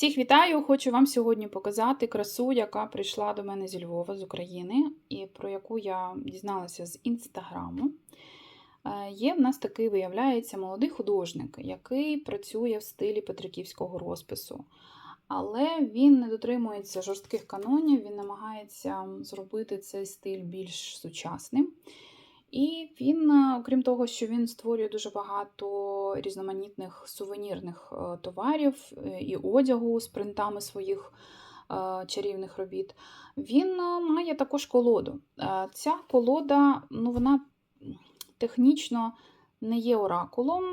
Всіх вітаю! Хочу вам сьогодні показати красу, яка прийшла до мене зі Львова, з України, і про яку я дізналася з інстаграму. Е, Є в нас такий, виявляється, молодий художник, який працює в стилі петриківського розпису. Але він не дотримується жорстких канонів, він намагається зробити цей стиль більш сучасним. І він, е, окрім того, що він створює дуже багато різноманітних сувенірних е, товарів е, і одягу з принтами своїх чарівних робіт, він має також колоду. Ця колода, ну, вона технічно не є оракулом.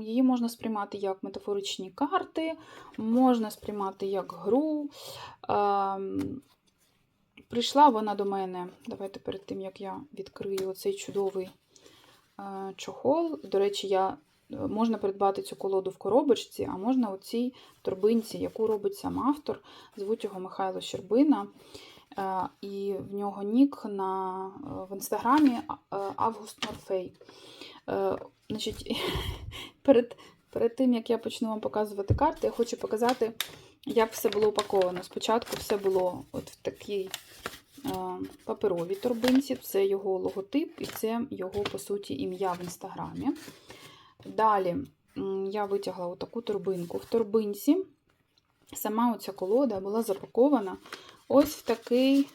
Її можна сприймати як метафоричні карти, можна сприймати як гру. Прийшла вона до мене. Давайте перед тим, як я відкрию оцей чудовий е, чохол. До речі, я, е, можна придбати цю колоду в коробочці, а можна у цій торбинці, яку робить сам автор. Звуть його Михайло Щербина. Е, і в нього нік на, в інстаграмі Август Морфей. Значить, перед, перед тим, як я почну вам показувати карти, я хочу показати, як все було упаковано. Спочатку все було от в такій паперовій торбинці, це його логотип і це його, по суті, ім'я в інстаграмі. Далі я витягла отаку торбинку. В торбинці сама оця колода була запакована ось в такий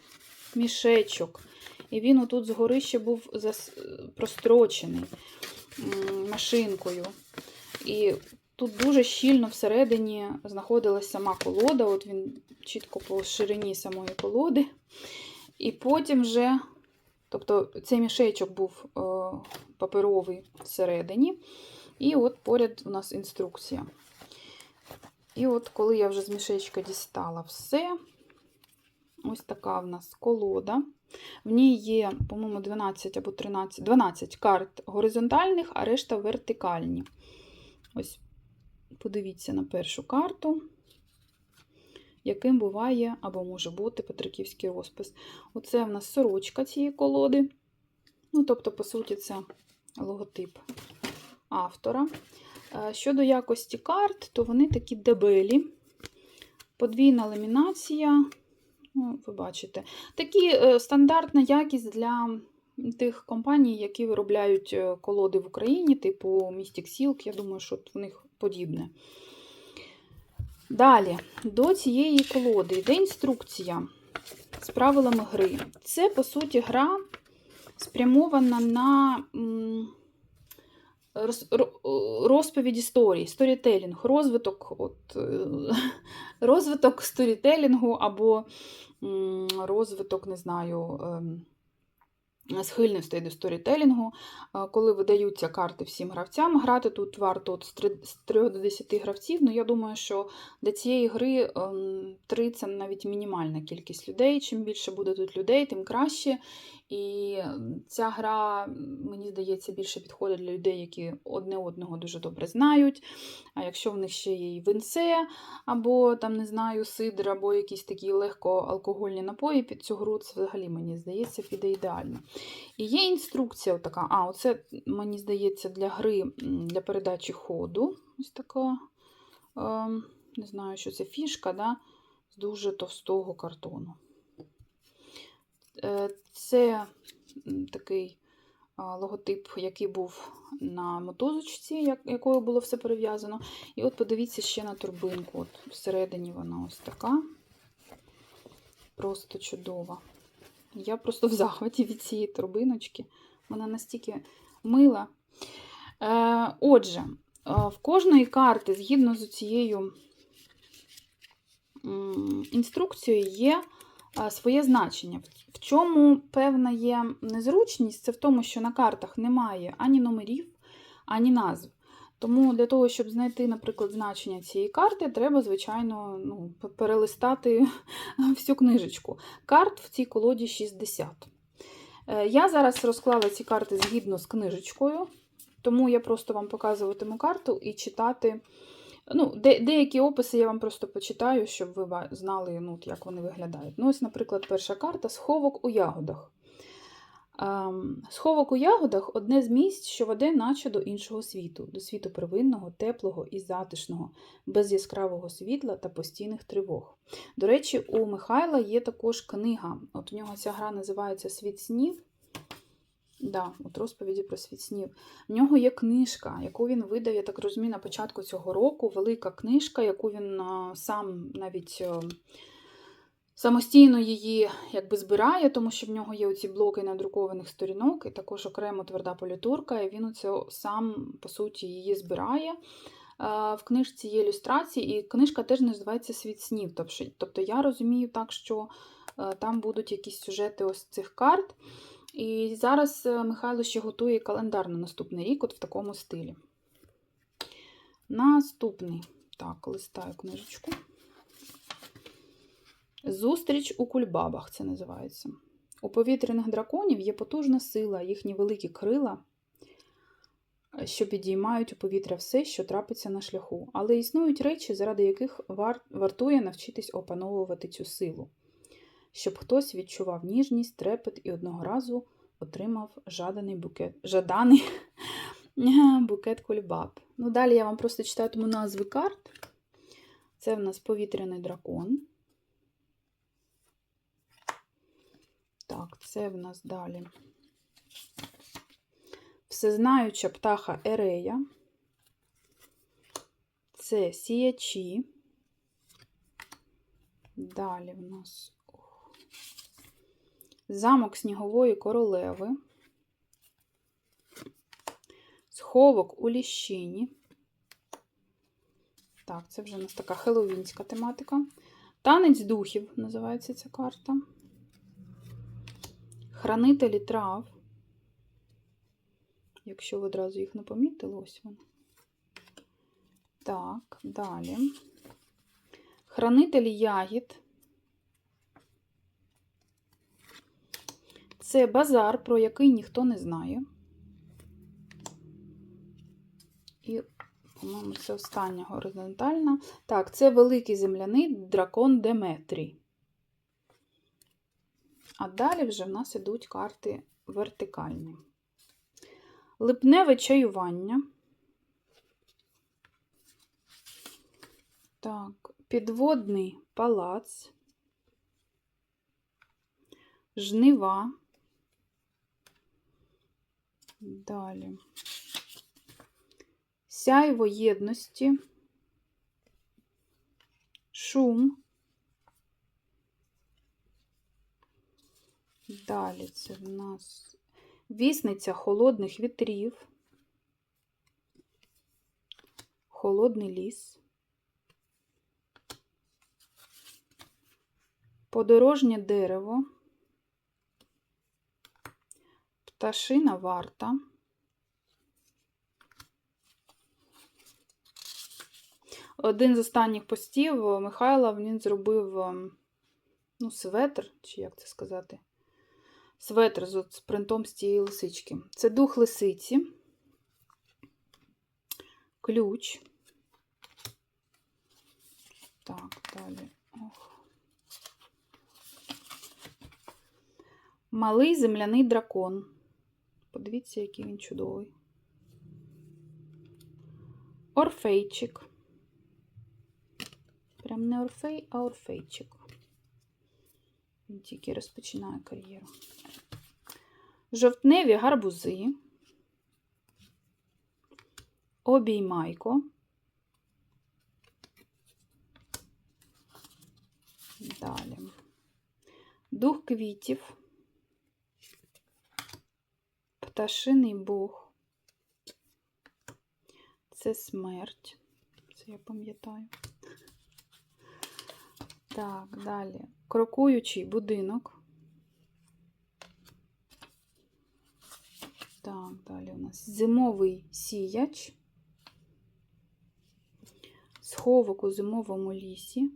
мішечок. І він отут згори ще був прострочений машинкою. І тут дуже щільно всередині знаходилась сама колода. От він чітко по ширині самої колоди. І потім вже, тобто цей мішечок був е, паперовий всередині. І от поряд у нас інструкція. І от коли я вже з мішечка дістала все, ось така в нас колода. В ній є, по-моєму, 12 або 13, 12 карт горизонтальних, а решта вертикальні. Ось, подивіться на першу карту, яким буває або може бути Петриківський розпис. Оце в нас сорочка цієї колоди. Ну, тобто, по суті, це логотип автора. Е, Щодо якості карт, то вони такі дебелі. Подвійна ламінація. Ну, ви бачите. Такі е, стандартна якість для тих компаній, які виробляють е, колоди в Україні, типу Mystic Silk. Я думаю, що в них подібне. Далі, до цієї колоди йде інструкція з правилами гри. Це, по суті, гра спрямована на розповідь історії, сторітелінг, розвиток, от, е, розвиток сторітелінгу або розвиток, не знаю, ем, схильностей до сторітелінгу. Е, Коли видаються карти всім гравцям, грати тут варто от з 3 з 3 до 10 гравців. Ну, я думаю, що для цієї гри 3 це навіть мінімальна кількість людей. Чим більше буде тут людей, тим краще. І ця гра, мені здається, більше підходить для людей, які одне одного дуже добре знають. А якщо в них ще є і винце, або там, не знаю, сидр, або якісь такі легкоалкогольні напої під цю гру, це взагалі, мені здається, піде ідеально. І є інструкція така. А, оце, мені здається, для гри, для передачі ходу. Ось така, ем, не знаю, що це фішка, да? з дуже товстого картону. Е, Це такий логотип, який був на мотузочці, якою було все перев'язано. І от подивіться ще на турбинку. От всередині вона ось така. Просто чудова. Я просто в захваті від цієї турбиночки. Вона настільки мила. Е, отже, в кожної карти, згідно з цією інструкцією, є своє значення. В чому певна є незручність, це в тому, що на картах немає ані номерів, ані назв. Тому для того, щоб знайти, наприклад, значення цієї карти, треба, звичайно, ну, перелистати всю книжечку. Карт в цій колоді 60. Е, Я зараз розклала ці карти згідно з книжечкою, тому я просто вам показуватиму карту і читати. Ну, де, деякі описи я вам просто почитаю, щоб ви знали, ну, як вони виглядають. Ну, ось, наприклад, перша карта сховок у ягодах. Ем, Сховок у ягодах одне з місць, що веде наче до іншого світу, до світу первинного, теплого і затишного, без яскравого світла та постійних тривог. До речі, у Михайла є також книга. От у нього ця гра називається Світ снів. Да, от розповіді про світ снів. В нього є книжка, яку він видав, я так розумію, на початку цього року. Велика книжка, яку він сам навіть самостійно її якби збирає, тому що в нього є оці блоки надрукованих сторінок, і також окремо тверда політурка, і він оце сам, по суті, її збирає. В книжці є ілюстрації, і книжка теж називається Світ снів. Тобто, тобто я розумію так, що там будуть якісь сюжети ось цих карт. І зараз е, Михайло ще готує календар на наступний рік, от в такому стилі. Наступний. Так, листаю книжечку. Зустріч у кульбабах це називається. У повітряних драконів є потужна сила, їхні великі крила, е, що підіймають у повітря все, що трапиться на шляху. Але існують речі, заради яких вар... вартує навчитись опановувати цю силу, щоб хтось відчував ніжність, трепет і одного разу отримав жаданий букет, жаданий букет кульбаб. Ну, далі я вам просто читатиму назви карт. Це в нас повітряний дракон. Так, це в нас далі. Всезнаюча птаха Ерея. Це сіячі. Далі в нас замок снігової королеви, сховок у ліщині. Так, це вже у нас така хеловінська тематика. Танець духів називається ця карта. Хранителі трав. Якщо ви одразу їх не помітили, ось вони. Так, далі. Хранителі ягід. Це базар, про який ніхто не знає. І, по-моєму, це остання горизонтальна. Так, це великий земляний дракон Деметрій. А далі вже в нас ідуть карти вертикальні. Липневе чаювання. Так, підводний палац. Жнива. Далі. Сяйво єдності, шум. Далі це в нас вісниця холодних вітрів, холодний ліс, подорожнє дерево, пташина варта. Один з останніх постів Михайла він зробив ну, светр, чи як це сказати? Светр з, з принтом з цієї лисички. Це дух лисиці, ключ. Так, далі. Ох. Малий земляний дракон. Подивіться, який він чудовий. Орфейчик. Прям не орфей, а орфейчик. Він тільки розпочинає кар'єру. Жовтневі гарбузи. Обіймайко. Далі. Дух квітів. Пташиний Бог. Це смерть. Це я пам'ятаю. Так, далі. Крокуючий будинок. Так, далі у нас зимовий сіяч. Сховок у зимовому лісі.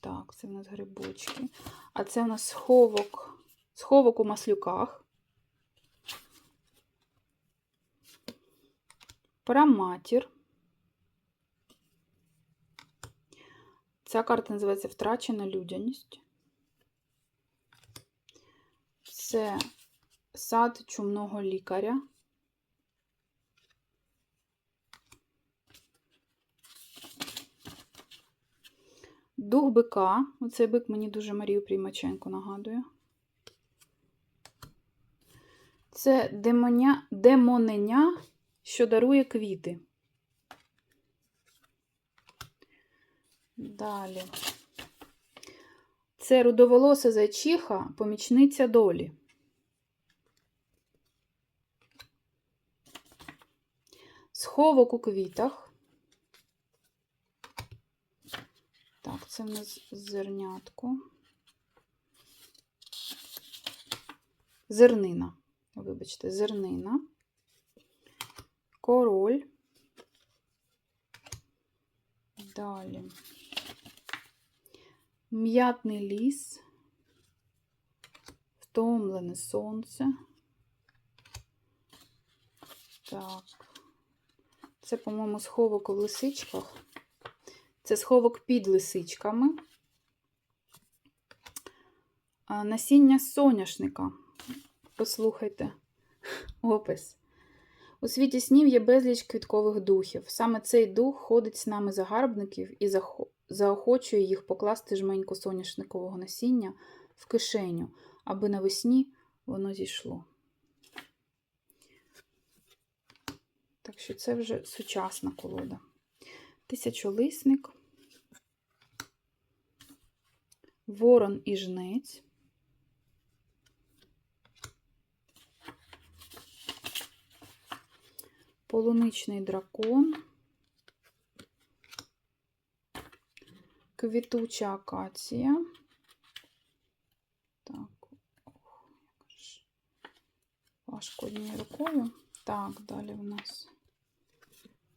Так, це в нас грибочки. А це у нас сховок, сховок у маслюках. Праматір. Ця карта називається Втрачена людяність. Це сад чумного лікаря. Дух бика. Оцей бик мені дуже Марію Приймаченко нагадує. Це демоня... демоненя, що дарує квіти. Далі. Це рудоволоса зайчиха, помічниця долі. Сховок у квітах. Так, це в нас зернятко. Зернина. Вибачте, зернина. Король. Далі. М'ятний ліс. Втомлене сонце. Так. Це, по-моєму, сховок у лисичках. Це сховок під лисичками. Насіння соняшника. Послухайте опис. У світі снів є безліч квіткових духів. Саме цей дух ходить з нами загарбників і заохочує їх покласти жменьку соняшникового насіння в кишеню, аби навесні воно зійшло. Так що це вже сучасна колода. Тисячолисник, ворон і жнець. Полуничний дракон, квітуча акація. Так, ох, важко однією рукою. Так, далі в нас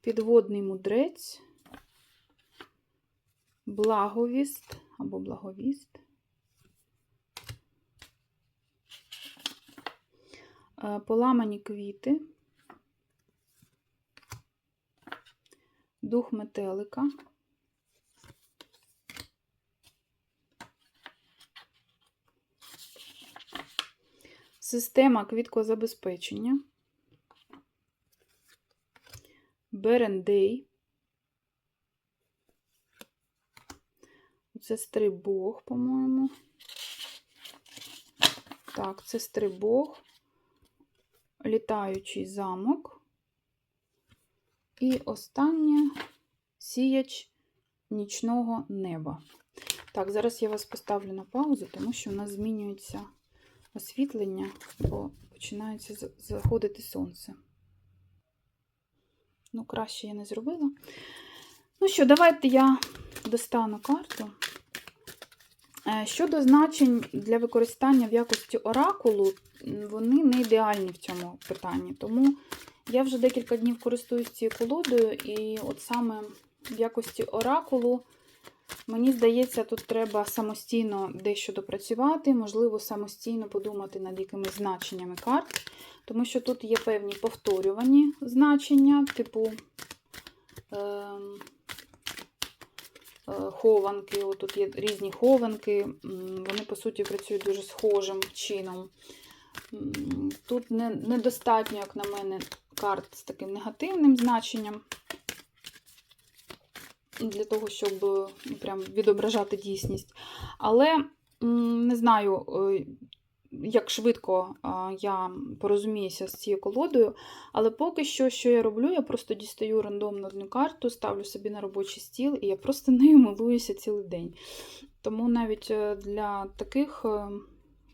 підводний мудрець, благовіст або благовіст. Е, Поламані квіти. Дух метелика. Система квіткозабезпечення. Берендей. Це стрибог, по-моєму. Так, це стрибог, літаючий замок. І останнє сіяч нічного неба. Так, зараз я вас поставлю на паузу, тому що у нас змінюється освітлення, бо починається заходити сонце. Ну, краще я не зробила. Ну що, давайте я достану карту. Е, Щодо значень для використання в якості оракулу, вони не ідеальні в цьому питанні. Тому я вже декілька днів користуюсь цією колодою, і от саме в якості оракулу, мені здається, тут треба самостійно дещо допрацювати, можливо, самостійно подумати над якимись значеннями карт, тому що тут є певні повторювані значення, типу ем, е, хованки. От тут є різні хованки, вони, по суті, працюють дуже схожим чином. Тут не, недостатньо, як на мене, карт з таким негативним значенням. Для того, щоб ну, прям відображати дійсність. Але не знаю, е, як швидко я порозуміюся з цією колодою. Але поки що, що я роблю, я просто дістаю рандомно одну карту, ставлю собі на робочий стіл, і я просто нею милуюся цілий день. Тому навіть е, для таких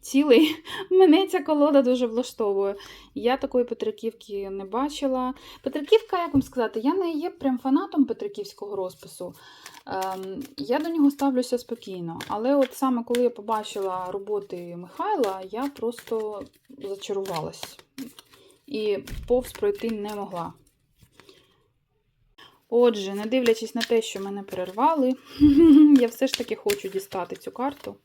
цілей мене ця колода дуже влаштовує. Я такої Петриківки не бачила. Петриківка, як вам сказати, я не є прям фанатом Петриківського розпису. Ем, я до нього ставлюся спокійно. Але от саме коли я побачила роботи Михайла, я просто зачарувалась. І повз пройти не могла. Отже, не дивлячись на те, що мене перервали, я все ж таки хочу дістати цю карту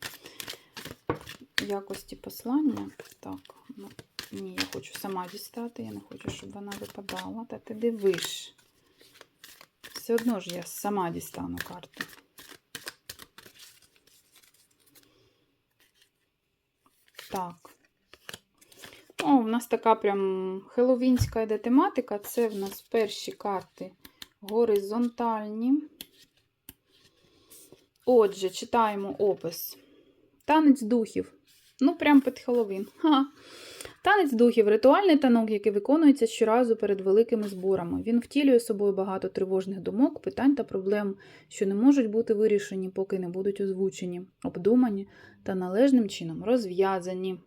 якості послання. Так, ну, ні, я хочу сама дістати, я не хочу, щоб вона випадала. Та ти дивиш. Все одно ж я сама дістану карту. Так. О, у нас така прям хеловінська йде тематика. Це в нас перші карти горизонтальні. Отже, читаємо опис. Танець духів. Ну, прям під Хеллоуін. Ха. Танець духів ритуальний танок, який виконується щоразу перед великими зборами. Він втілює собою багато тривожних думок, питань та проблем, що не можуть бути вирішені, поки не будуть озвучені, обдумані та належним чином розв'язані.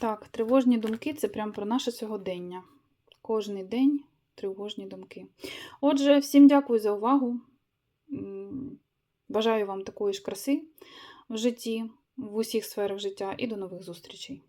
Так, тривожні думки це прям про наше сьогодення. Кожний день тривожні думки. Отже, всім дякую за увагу. Бажаю вам такої ж краси в житті, в усіх сферах життя і до нових зустрічей.